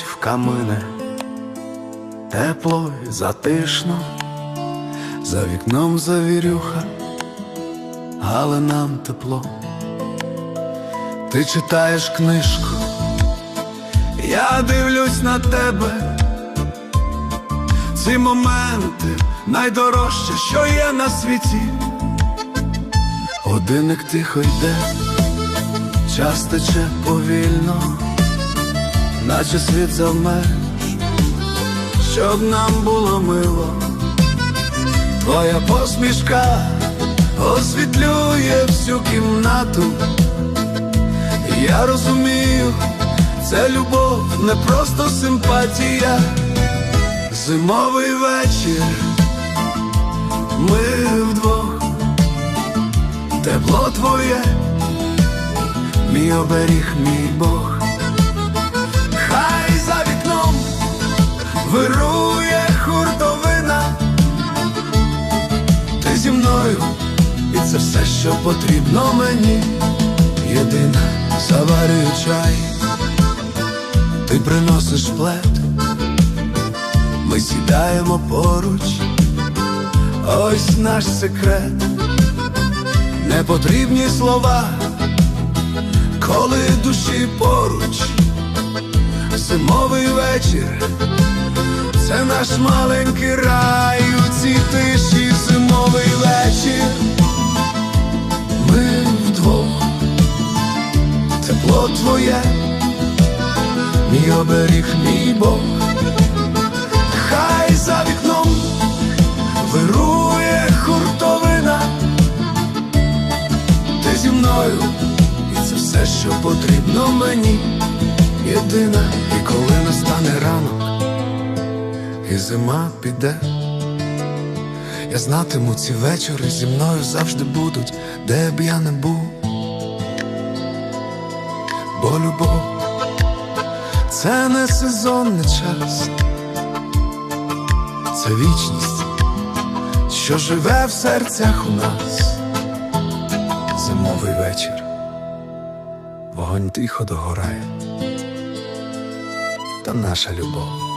спека мине, тепло і затишно, за вікном завірюха, але нам тепло. Ти читаєш книжку, я дивлюсь на тебе. Ці моменти найдорожче, що є на світі. Годинник тихо йде, час тече повільно, наче світ завмер, щоб нам було мило. Твоя посмішка освітлює всю кімнату. Я розумію, це любов, не просто симпатія. Зимовий вечір, ми вдвох, тепло твоє, мій оберіг, мій Бог. Це все, що потрібно мені. Єдина заварюю чай, ти приносиш плед. Ми сідаємо поруч, ось наш секрет, не потрібні слова, коли душі поруч, зимовий вечір, це наш маленький рай. У цій тиші, зимовий вечір, оберіг, мій Бог. Хай за вікном вирує хуртовина, ти зі мною, і це все, що потрібно мені, єдина, і коли настане ранок, і зима піде, я знатиму ці вечори зі мною завжди будуть, де б я не був, бо любов це не сезонний час. Це вічність, що живе в серцях у нас. Зимовий вечір, вогонь тихо догорає, та наша любов